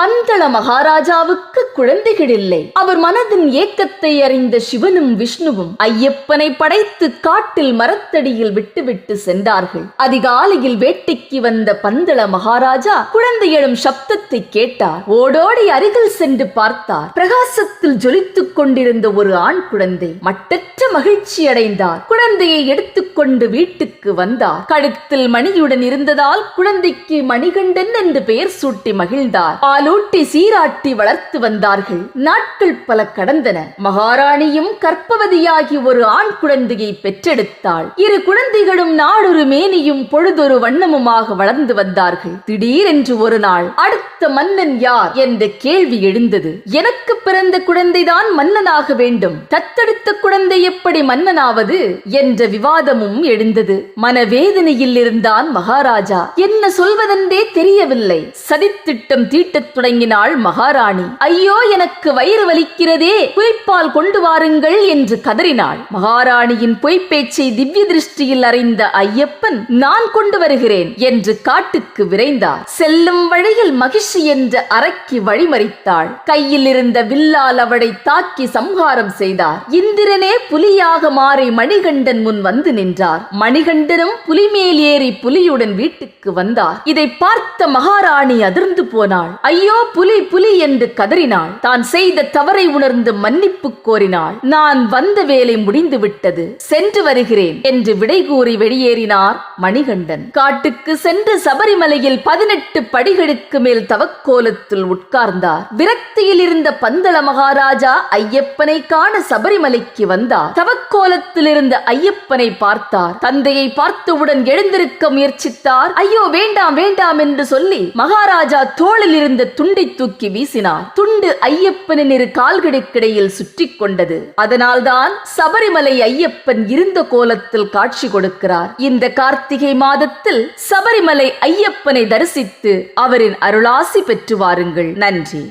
பந்தள மகாராஜாவுக்கு குழந்தைகள் இல்லை அவர் மனதின் ஏக்கத்தை அறிந்த சிவனும் விஷ்ணுவும் ஐயப்பனை படைத்து காட்டில் மரத்தடியில் விட்டுவிட்டு சென்றார்கள். அதிகாலையில் வேட்டைக்கு வந்த பந்தள மகாராஜா குழந்தை எழும் சப்தத்தை கேட்டார். ஓடோடி அருகில் சென்று பார்த்தார். பிரகாசத்தில் ஜொலித்துக் கொண்டிருந்த ஒரு ஆண் குழந்தை மட்டற்ற மகிழ்ச்சி அடைந்தார் குழந்தையை கொண்டு வீட்டுக்கு வந்தார். கழுத்தில் மணியுடன் இருந்ததால் குழந்தைக்கு மணிகண்டன் என்று பெயர் சூட்டி மகிழ்ந்தார். பாலூட்டி சீராட்டி வளர்த்து வந்தார்கள். நாட்கள் பல கடந்தன. மகாராணியும் கற்பவதியாகி ஒரு ஆண் குழந்தையை பெற்றெடுத்தாள். இரு குழந்தைகளும் நாடொரு மேனியும் பொழுதொரு வண்ணமுமாக வளர்ந்து வந்தார்கள். திடீரென்று ஒரு நாள் அடுத்த மன்னன் யார் என்ற கேள்வி எழுந்தது. எனக்கு பிறந்த குழந்தைதான் மன்னனாக வேண்டும். தத்தெடுத்த குழந்தை எப்படி மன்னனாவது என்ற விவாதமும் எழுந்தது. மனவேதனையில் இருந்தான் மகாராஜா. என்ன சொல்வதென்றே தெரியவில்லை. சதித்திட்டம் தீட்டத் தொடங்கினாள் மகாராணி. ஐயோ எனக்கு வயிறு வலிக்கிறதே. குறிப்பால் கொண்டு வாருங்கள் என்று கதறினாள். மகாராணியின் பொய்ப்பேச்சை திவ்ய திருஷ்டியில் அறிந்த ஐயப்பன் நான் கொண்டு வருகிறேன் என்று காட்டுக்கு விரைந்தார். செல்லும் வழியில் மகிழ்ச்சி என்ற அரக்கி வழிமறித்தாள். கையில் இருந்த வில்லால் அவளை தாக்கி சம்ஹாரம் செய்தார். இந்திரனே புலியாக மாறி மணிகண்டன் முன் வந்து நின்றார். மணிகண்டனும் புலிமேல் ஏறி புலியுடன் வீட்டுக்கு வந்தார். இதை பார்த்த மகாராணி அதிர்ந்து போனாள். ஐயோ புலி புலி என்று கதறினாள். தான் செய்த தவறை உணர்ந்து மன்னிப்பு கோரினாள். நான் வந்த வேலை முடிந்து விட்டது சென்று வருகிறேன் என்று விடை கூறி வெளியேறினார் மணிகண்டன். காட்டுக்கு சென்று சபரிமலையில் பதினெட்டு படிகளுக்கு மேல் தவக்கோலத்தில் உட்கார்ந்தார். விரக்தியில் இருந்த பந்தள மகாராஜா ஐயப்பனை காண சபரிமலைக்கு வந்தார். தவக்கோலத்தில் இருந்த ஐயப்பனை பார்த்தார். தந்தையை பார்த்தவுடன் எழுந்திருக்க முயற்சித்தார். ஐயோ வேண்டாம் வேண்டாம் என்று சொல்லி மகாராஜா தோளில் இருந்த துண்டை தூக்கி வீசினார். துண்டு ஐயப்பனின் இரு கால்களுக்கிடையில் சுற்றி கொண்டது. அதனால்தான் சபரிமலை ஐயப்பன் இருந்த கோலத்தில் காட்சி கொடுக்கிறார். இந்த கார்த்திகை மாதத்தில் சபரிமலை ஐயப்பனை தரிசித்து அவரின் அருளாசி பெற்று வாருங்கள் நன்றி.